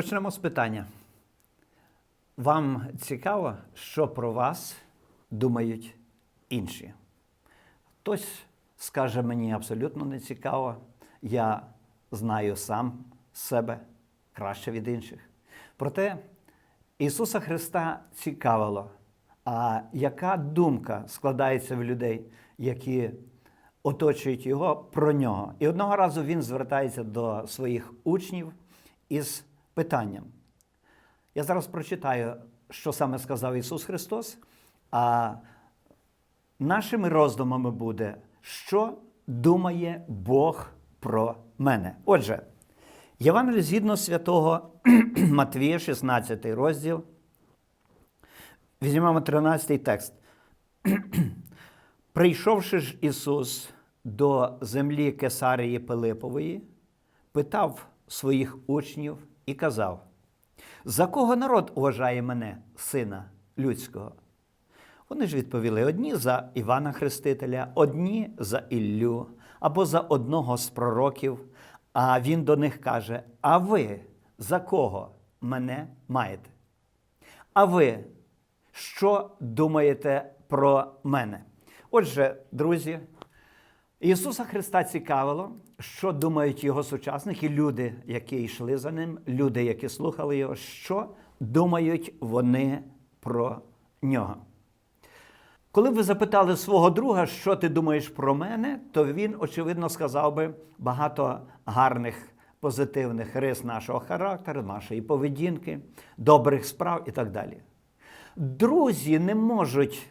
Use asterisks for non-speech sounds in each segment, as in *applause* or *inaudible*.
Почнемо з питання. Вам цікаво, що про вас думають інші? Хтось скаже мені абсолютно не цікаво. Я знаю сам себе краще від інших. Проте Ісуса Христа цікавило, а яка думка складається в людей, які оточують його про нього. І одного разу він звертається до своїх учнів із питанням. Я зараз прочитаю, що саме сказав Ісус Христос, а нашими роздумами буде, що думає Бог про мене. Отже, Євангеліє згідно святого *clears throat* Матвія, 16 розділ. Візьмемо 13 текст. *clears throat* Прийшовши ж Ісус до землі Кесарії Пилипової, питав своїх учнів і казав: За кого народ вважає мене, сина людського? Вони ж відповіли: одні за Івана Хрестителя, одні за Іллю, або за одного з пророків. А він до них каже: А ви за кого мене маєте? А ви що думаєте про мене? Отже, друзі, Ісуса Христа цікавило, що думають його сучасники, люди, які йшли за ним, люди, які слухали його, що думають вони про нього. Коли б ви запитали свого друга, що ти думаєш про мене, то він, очевидно, сказав би багато гарних позитивних рис нашого характеру, нашої поведінки, добрих справ і так далі. Друзі не можуть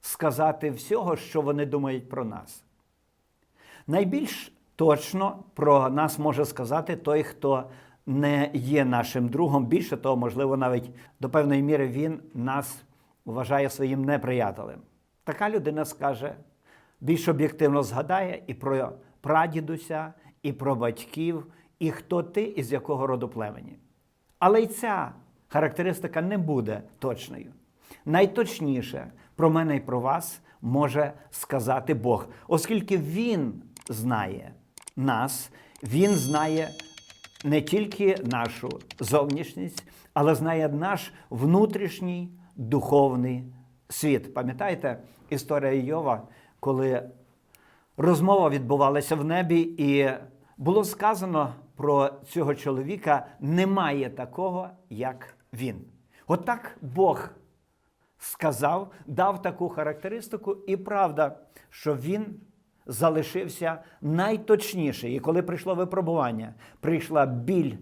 сказати всього, що вони думають про нас. Найбільш точно про нас може сказати той, хто не є нашим другом. Більше того, можливо, навіть до певної міри він нас вважає своїм неприятелем. Така людина скаже, більш об'єктивно згадає і про прадідуся, і про батьків, і хто ти і з якого роду племені. Але й ця характеристика не буде точною. Найточніше про мене і про вас може сказати Бог, оскільки Він знає нас, Він знає не тільки нашу зовнішність, але знає наш внутрішній духовний світ. Пам'ятаєте історія Йова, коли розмова відбувалася в небі, і було сказано про цього чоловіка: немає такого, як він. Отак Бог сказав, дав таку характеристику, і правда, що він залишився найточніший. І коли прийшло випробування, прийшла біль,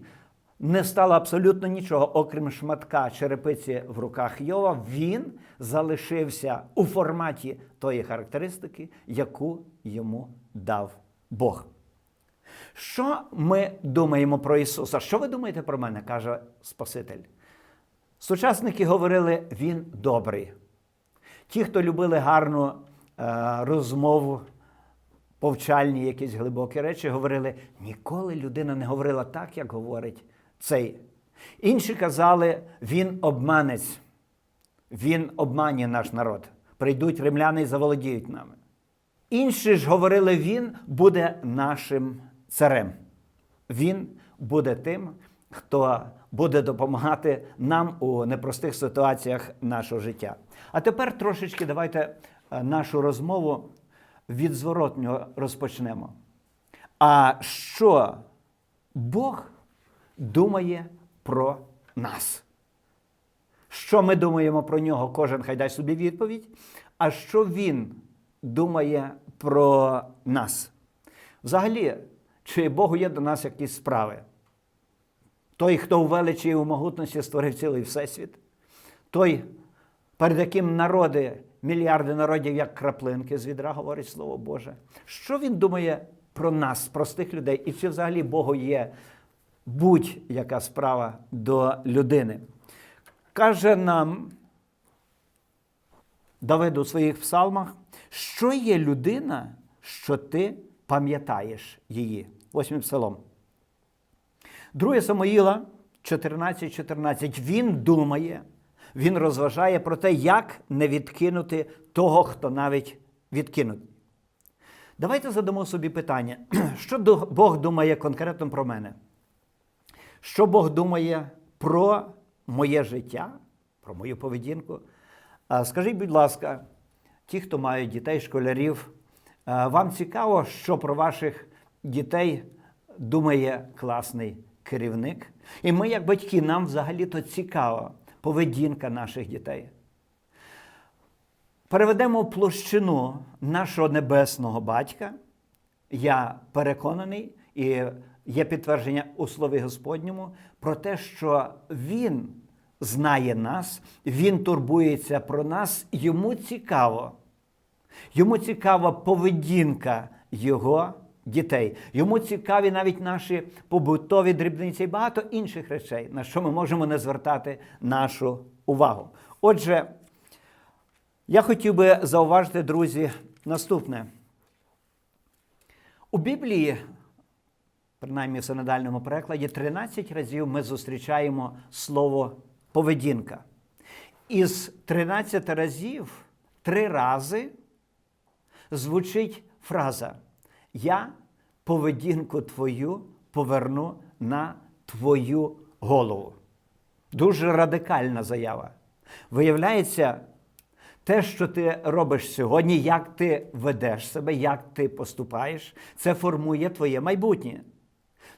не стало абсолютно нічого, окрім шматка черепиці в руках Йова, він залишився у форматі тої характеристики, яку йому дав Бог. Що ми думаємо про Ісуса? Що ви думаєте про мене? каже Спаситель. Сучасники говорили, Він добрий. Ті, хто любили гарну е, розмову, повчальні якісь глибокі речі, говорили, ніколи людина не говорила так, як говорить цей. Інші казали, він обманець, він обманює наш народ. Прийдуть римляни і заволодіють нами. Інші ж говорили, він буде нашим царем. Він буде тим, хто буде допомагати нам у непростих ситуаціях нашого життя. А тепер трошечки давайте е, нашу розмову від зворотнього розпочнемо. А що Бог думає про нас? Що ми думаємо про нього? Кожен хай дасть собі відповідь. А що він думає про нас? Взагалі, чи Богу є до нас якісь справи? Той, хто у величі і у могутності створив цілий всесвіт, той, перед яким народи, мільярди народів, як краплинки з відра, говорить Слово Боже. Що він думає про нас, простих людей, і чи взагалі Богу є будь-яка справа до людини? Каже нам Давид у своїх псалмах, що є людина, що ти пам'ятаєш її. Восьмим псалом. 2 Самоїла 14.14. 14. Він думає, він розважає про те, як не відкинути того, хто навіть відкинуть. Давайте задамо собі питання, *clears throat* що Бог думає конкретно про мене? Що Бог думає про моє життя, про мою поведінку. Скажіть, будь ласка, ті, хто мають дітей, школярів, вам цікаво, що про ваших дітей думає класний керівник? І ми, як батьки, нам взагалі-то цікаво поведінка наших дітей. Переведемо площину нашого небесного батька. Я переконаний, і є підтвердження у Слові Господньому про те, що Він знає нас, Він турбується про нас, йому цікаво. Йому цікава поведінка його дітей. Йому цікаві навіть наші побутові дрібниці і багато інших речей, на що ми можемо не звертати нашу увагу. Отже, я хотів би зауважити, друзі, наступне. У Біблії, принаймні в синодальному перекладі, 13 разів ми зустрічаємо слово поведінка. Із 13 разів три рази звучить фраза Я поведінку твою поверну на твою голову. Дуже радикальна заява. Виявляється, те, що ти робиш сьогодні, як ти ведеш себе, як ти поступаєш, це формує твоє майбутнє.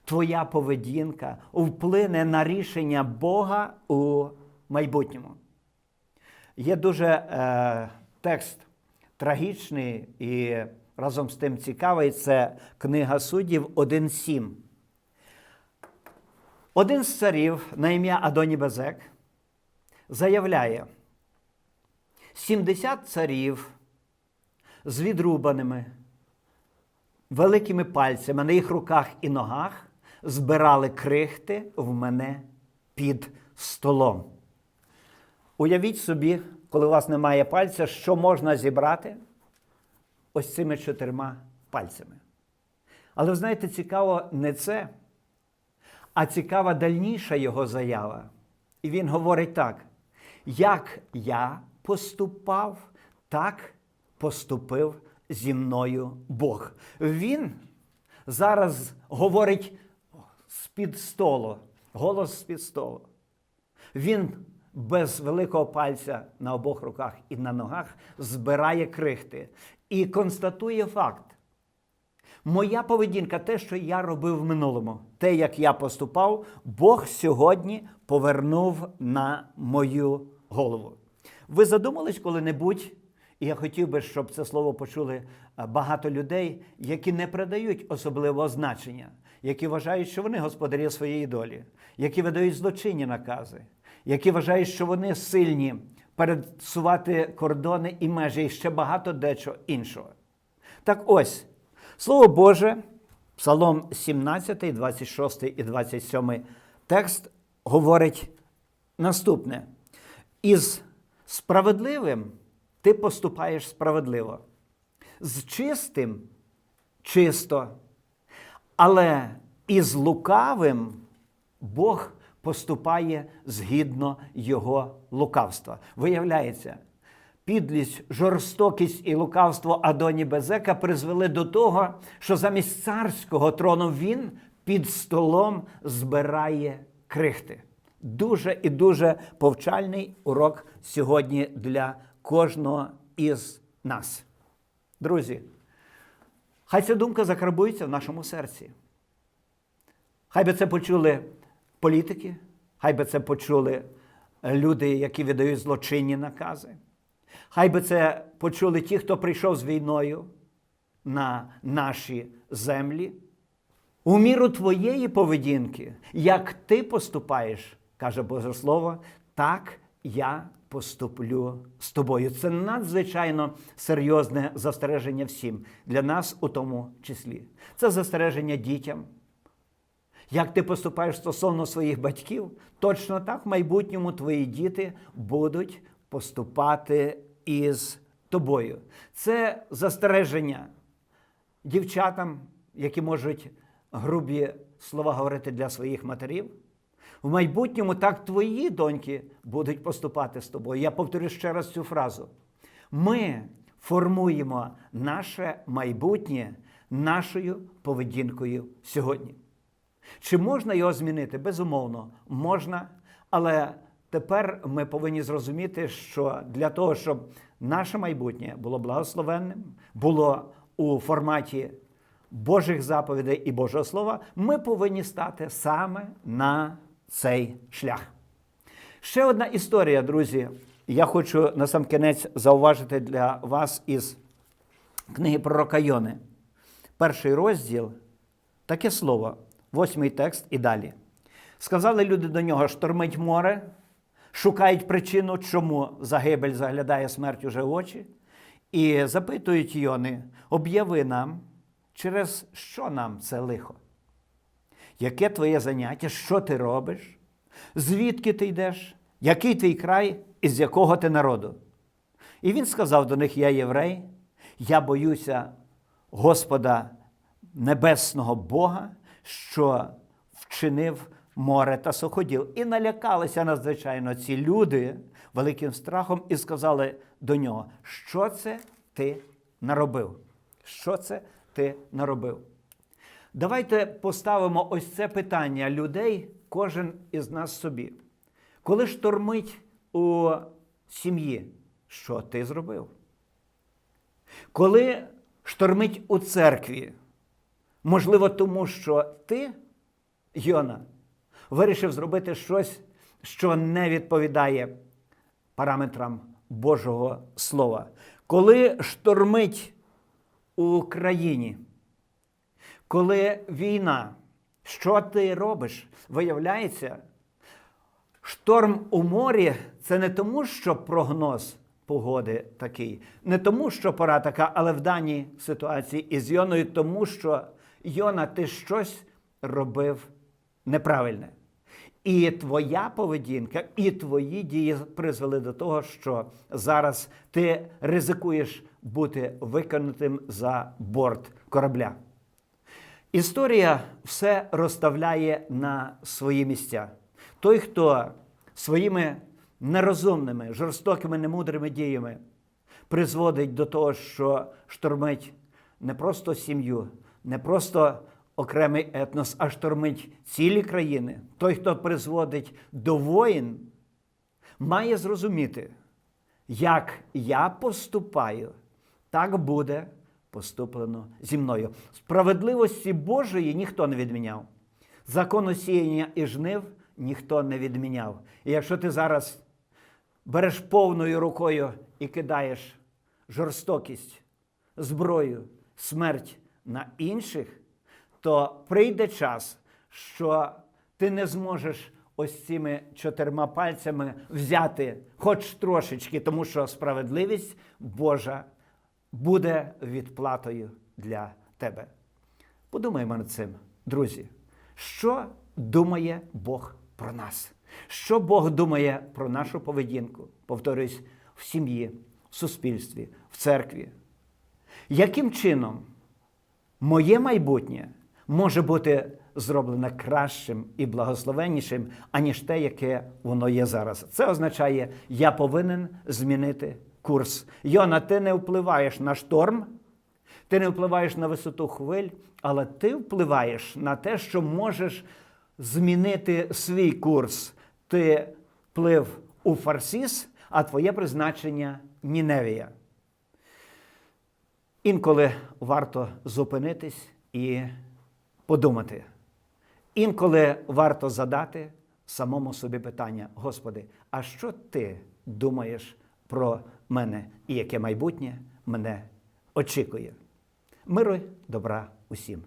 Твоя поведінка вплине на рішення Бога у майбутньому. Є дуже е, текст трагічний і разом з тим цікавий це книга суддів 1.7. Один з царів на ім'я Адоні Безек заявляє: 70 царів з відрубаними великими пальцями на їх руках і ногах збирали крихти в мене під столом. Уявіть собі, коли у вас немає пальця, що можна зібрати ось цими чотирма пальцями. Але знаєте, цікаво не це, а цікава дальніша його заява. І він говорить так: як я поступав, так поступив зі мною Бог. Він зараз говорить з-під столу, голос з-під столу. Він без великого пальця на обох руках і на ногах збирає крихти і констатує факт. Моя поведінка, те, що я робив в минулому, те, як я поступав, Бог сьогодні повернув на мою голову. Ви задумались коли-небудь, і я хотів би, щоб це слово почули е, багато людей, які не придають особливого значення, які вважають, що вони господарі своєї долі, які видають злочинні накази, які вважають, що вони сильні пересувати кордони і межі і ще багато дечого іншого. Так ось, Слово Боже, Псалом 17, 26 і 27 текст говорить наступне: із справедливим ти поступаєш справедливо, з чистим чисто, але із лукавим Бог поступає згідно його лукавства. Виявляється, підлість, жорстокість і лукавство Адоні Безека призвели до того, що замість царського трону він під столом збирає крихти. Дуже і дуже повчальний урок сьогодні для кожного із нас. Друзі, хай ця думка закарбується в нашому серці. Хай би це почули політики, хай би це почули люди, які видають злочинні накази. Хай би це почули ті, хто прийшов з війною на наші землі. У міру твоєї поведінки, як ти поступаєш, каже Боже Слово, так я поступлю з тобою. Це надзвичайно серйозне застереження всім, для нас у тому числі. Це застереження дітям. Як ти поступаєш стосовно своїх батьків, точно так в майбутньому твої діти будуть поступати із тобою. Це застереження дівчатам, які можуть грубі слова говорити для своїх матерів. В майбутньому так твої доньки будуть поступати з тобою. Я повторю ще раз цю фразу. Ми формуємо наше майбутнє нашою поведінкою сьогодні. Чи можна його змінити? Безумовно, можна, Але тепер ми повинні зрозуміти, що для того, щоб наше майбутнє було благословенним, було у форматі Божих заповідей і Божого Слова, ми повинні стати саме на цей шлях. Ще одна історія, друзі. Я хочу на сам кінець зауважити для вас із книги пророка Йони. Перший розділ, таке слово, восьмий текст і далі. Сказали люди до нього: штормить море, шукають причину, чому загибель заглядає смерть уже в очі, і запитують Йони: об'яви нам, через що нам це лихо? Яке твоє заняття? Що ти робиш? Звідки ти йдеш? Який твій край, із якого ти народу? І він сказав до них: Я єврей, я боюся Господа Небесного Бога, що вчинив море та суходіл. І налякалися надзвичайно ці люди великим страхом і сказали до нього: Що це ти наробив? Що це ти наробив? Давайте поставимо ось це питання людей, кожен із нас собі. Коли штормить у сім'ї, що ти зробив? Коли штормить у церкві, можливо, тому що ти, Йона, вирішив зробити щось, що не відповідає параметрам Божого Слова. Коли штормить у країні, коли війна, що ти робиш? Виявляється, шторм у морі це не тому, що прогноз погоди такий, не тому, що пора така, але в даній ситуації із Йоною, тому що Йона, ти щось робив неправильне. І твоя поведінка, і твої дії призвели до того, що зараз ти ризикуєш бути викинутим за борт корабля. Історія все розставляє на свої місця. Той, хто своїми нерозумними, жорстокими, немудрими діями призводить до того, що штормить не просто сім'ю, не просто окремий етнос, а штормить цілі країни. Той, хто призводить до воїн, має зрозуміти, як я поступаю, так буде поступлено зі мною. Справедливості Божої ніхто не відміняв. Закону сіяння і жнив ніхто не відміняв. І якщо ти зараз береш повною рукою і кидаєш жорстокість, зброю, смерть на інших, то прийде час, що ти не зможеш ось цими чотирма пальцями взяти хоч трошечки, тому що справедливість Божа буде відплатою для тебе. Подумаймо над цим, друзі, що думає Бог про нас? Що Бог думає про нашу поведінку? Повторюсь, в сім'ї, в суспільстві, в церкві. Яким чином моє майбутнє може бути зроблене кращим і благословеннішим, аніж те, яке воно є зараз? Це означає, я повинен змінити курс. Йона, ти не впливаєш на шторм, ти не впливаєш на висоту хвиль, але ти впливаєш на те, що можеш змінити свій курс. Ти плив у Фарсіс, а твоє призначення Ніневія. Інколи варто зупинитись і подумати. Інколи варто задати самому собі питання: Господи, а що ти думаєш про мене і яке майбутнє мене очікує? Миру добра усім!